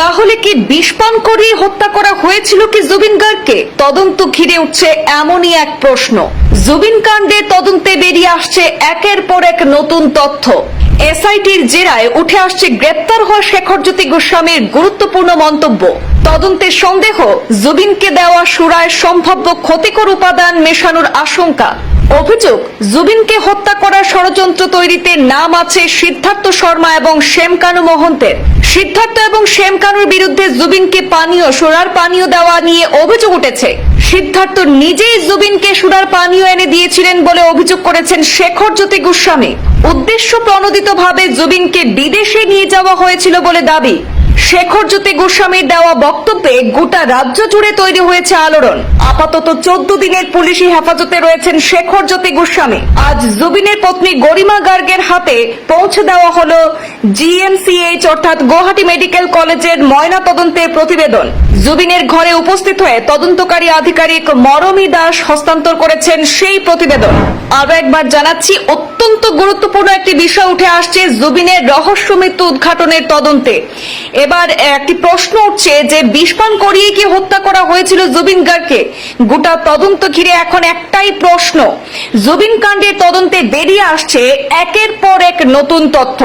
তাহলে কি বিষপান করিয়ে হত্যা করা হয়েছিল কি জুবিন গার্গকে? তদন্ত ঘিরে উঠছে এমনই এক প্রশ্ন। জুবিন কাণ্ডে তদন্তে বেরিয়ে আসছে একের পর এক নতুন তথ্য। এসআইটির জেরায় উঠে আসছে গ্রেপ্তার হওয়া শেখর জ্যোতি গোস্বামীর গুরুত্বপূর্ণ মন্তব্য। তদন্তের সন্দেহ জুবিনকে দেওয়া সুরায় সম্ভাব্য ক্ষতিকর উপাদান মেশানোর আশঙ্কা। অভিযোগ, জুবিনকে হত্যা করার ষড়যন্ত্র তৈরিতে নাম আছে সিদ্ধার্থ শর্মা এবং শ্যামকানু মহন্তের। সিদ্ধার্থ এবং শ্যামকানুর বিরুদ্ধে জুবিনকে পানীয়, সুরার পানীয় দেওয়া নিয়ে অভিযোগ উঠেছে। সিদ্ধার্থ নিজেই জুবিনকে সুরার পানীয় এনে দিয়েছিলেন বলে অভিযোগ করেছেন শেখর জ্যোতি গোস্বামী। উদ্দেশ্য প্রণোদিতভাবে জুবিনকে বিদেশে নিয়ে যাওয়া হয়েছিল বলে দাবি। শেখর জ্যোতি গোস্বামীর দেওয়া বক্তব্যে গোটা রাজ্য জুড়ে তৈরি হয়েছে আলোড়ন। আপাতত চোদ্দ দিনের পুলিশি হেফাজতে রয়েছেন শেখর জ্যোতি গোস্বামী। আজ জুবিনের পত্নী গরিমা গার্গের হাতে পৌঁছে দেওয়া হল জিএমসিএইচ, অর্থাৎ গুয়াহাটি মেডিকেল কলেজের ময়না তদন্তের প্রতিবেদন। জুবিনের ঘরে উপস্থিত হয়ে তদন্তকারী আধিকারিক মরমী দাস হস্তান্তর করেছেন সেই প্রতিবেদন। আরও একবার জানাচ্ছি অত্যন্ত গুরুত্বপূর্ণ একটি বিষয় উঠে আসছে, জুবিনের রহস্য মৃত্যু উদ্ঘাটনের তদন্তে। এবার একটি প্রশ্ন উঠছে যে, বিষপান করিয়ে কি হত্যা করা হয়েছিল জুবিন গার্গকে? গোটা তদন্ত ঘিরে এখন একটাই প্রশ্ন। জুবিন কাণ্ডের তদন্তে বেরিয়ে আসছে একের পর এক নতুন তথ্য।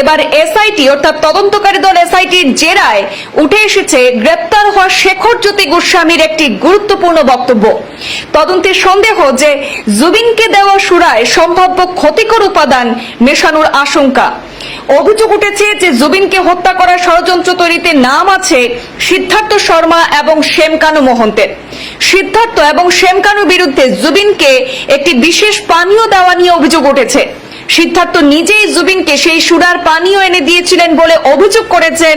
এবার এসআইটি, অর্থাৎ তদন্তকারী দল এসআইটির জেরায় উঠে এসেছে, গ্রেপ্তার হওয়া শেখর জ্যোতি গোস্বামীর একটি গুরুত্বপূর্ণ বক্তব্য। তদন্তের সন্দেহ যে, জুবিনকে দেওয়া সুরায় সম্ভাব্য ক্ষতিকর উপাদান মেশানোর আশঙ্কা। অভিযোগ উঠেছে যে জুবিনকে হত্যা করার ষড়যন্ত্র তৈরিতে নাম আছে সিদ্ধার্থ শর্মা এবং শ্যামকানু মহন্তের। সিদ্ধার্থ এবং শ্যামকানুর বিরুদ্ধে জুবিনকে একটি বিশেষ পানীয় দেওয়া নিয়ে অভিযোগ উঠেছে। সিদ্ধার্থ নিজেই জুবিনকে সেই সুরার পানীয় এনে দিয়েছিলেন বলে অভিযোগ করেছেন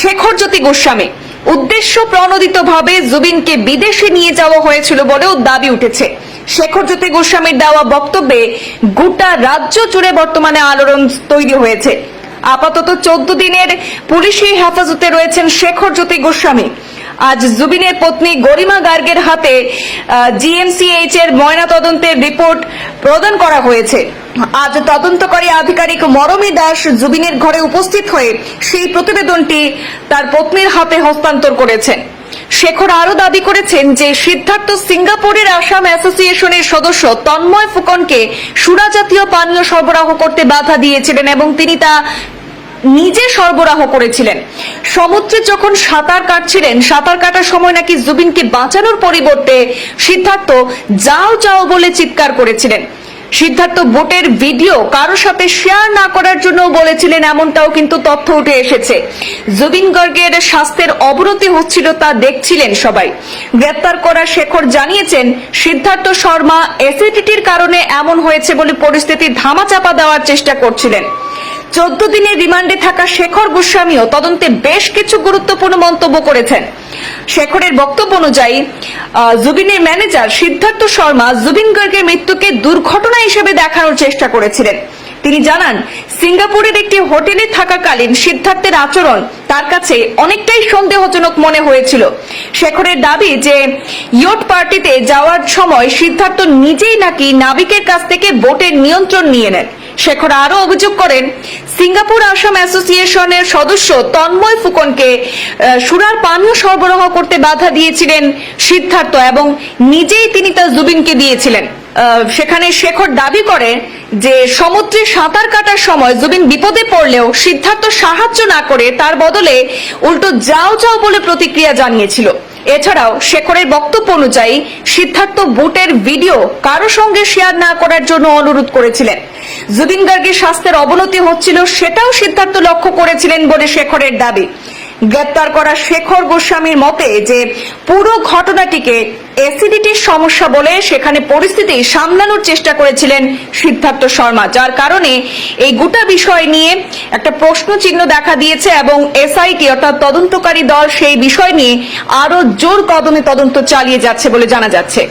শেখর জ্যোতি গোস্বামী। উদ্দেশ্য প্রণোদিতভাবে জুবিনকে বিদেশে নিয়ে যাওয়া হয়েছিল বলেও দাবি উঠেছে। শেখর জ্যোতি গোস্বামীর দেওয়া বক্তব্যে গোটা রাজ্য জুড়ে বর্তমানে আলোড়ন তৈরি হয়েছে। আপাতত চোদ্দ দিনের পুলিশি হেফাজতে রয়েছেন শেখর জ্যোতি গোস্বামী। আজ জুবিনের পত্নী গরিমা গার্গের হাতে জিএমসিএইচ এর ময়না তদন্তের রিপোর্ট প্রদান করা হয়েছে। আজ তদন্তকারী আধিকারিক মরমী দাস জুবিনের ঘরে উপস্থিত হয়ে সেই প্রতিবেদনটি তার পত্নীর হাতে হস্তান্তর করেছেন। শেখর আরও দাবি করেছেন যে সিদ্ধার্থ সিঙ্গাপুরের আসাম অ্যাসোসিয়েশনের সদস্য তন্ময় ফুকনকে সুরা জাতীয় পানীয় সরবরাহ করতে বাধা দিয়েছিলেন এবং তিনি তা নিজে সরবরাহ করেছিলেন। সমুদ্রে যখন সাঁতার কাটছিলেন, সাঁতার কাটার সময় নাকি জুবিনকে বাঁচানোর পরিবর্তে সিদ্ধার্থ যাও যাও বলে চিৎকার করেছিলেন। সিদ্ধার্থ বোটের ভিডিও কারোর সাথে শেয়ার না করার জন্য বলেছিলেন, এমনটাও কিন্তু তথ্য উঠে এসেছে। জুবিন গর্গের স্বাস্থ্যের অবনতি হচ্ছিল তা দেখছিলেন সবাই। গ্রেপ্তার করা শেখর জানিয়েছেন, সিদ্ধার্থ শর্মা অ্যাসিডিটির কারণে এমন হয়েছে বলে পরিস্থিতি ধামাচাপা দেওয়ার চেষ্টা করছিলেন। চোদ্দ দিনের রিমান্ডে থাকা শেখর গোস্বামীও তদন্তে বেশ কিছু গুরুত্বপূর্ণ মন্তব্য করেছেন। শেখরের বক্তব্য অনুযায়ী জুবিনের ম্যানেজার সিদ্ধার্থ শর্মা জুবিন গার্গের মৃত্যুকে দুর্ঘটনা হিসেবে দেখানোর চেষ্টা করেছিলেন। তিনি জানান, সিঙ্গাপুরের একটি হোটেলে থাকাকালীন সিদ্ধার্থের আচরণ তার কাছে অনেকটাই সন্দেহজনক মনে হয়েছিল। শেখরের দাবি যে, ইয়ট পার্টিতে যাওয়ার সময় সিদ্ধার্থ নিজেই নাকি নাবিকের কাছ থেকে বোটের নিয়ন্ত্রণ নিয়ে নেন। শেখর আরও অভিযোগ করেন, সিঙ্গাপুর আসাম অ্যাসোসিয়েশনের সদস্য তন্ময় ফুকনকে সুরার পানীয় সরবরাহ করতে বাধা দিয়েছিলেন সিদ্ধার্থ এবং নিজেই তিনি তা জুবিনকে দিয়েছিলেন। সেখানে শেখর দাবি করে যে সমুদ্রে সাঁতার কাটার সময় জুবিন বিপদে পড়লেও সিদ্ধার্থ সাহায্য না করে তার বদলে উল্টো যাও যাও বলে প্রতিক্রিয়া জানিয়েছিল। এছাড়াও শেখরের বক্তব্য অনুযায়ী সিদ্ধার্থ বুটের ভিডিও কারও সঙ্গে শেয়ার না করার জন্য অনুরোধ করেছিলেন। জুবিন গার্গের স্বাস্থ্যের অবনতি হচ্ছিল, সেটাও সিদ্ধার্থ লক্ষ্য করেছিলেন বলে শেখরের দাবি। গ্রেপ্তার করা শেখর গোস্বামীর মতে যে পুরো ঘটনাটিকে অ্যাসিডিটির সমস্যা বলে সেখানে পরিস্থিতি সামলানোর চেষ্টা করেছিলেন সিদ্ধার্থ শর্মা, যার কারণে এই গোটা বিষয় নিয়ে একটা প্রশ্ন চিহ্ন দেখা দিয়েছে এবং এসআইটি অর্থাৎ তদন্তকারী দল সেই বিষয় নিয়ে আরও জোর কদমে তদন্ত চালিয়ে যাচ্ছে বলে জানা যাচ্ছে।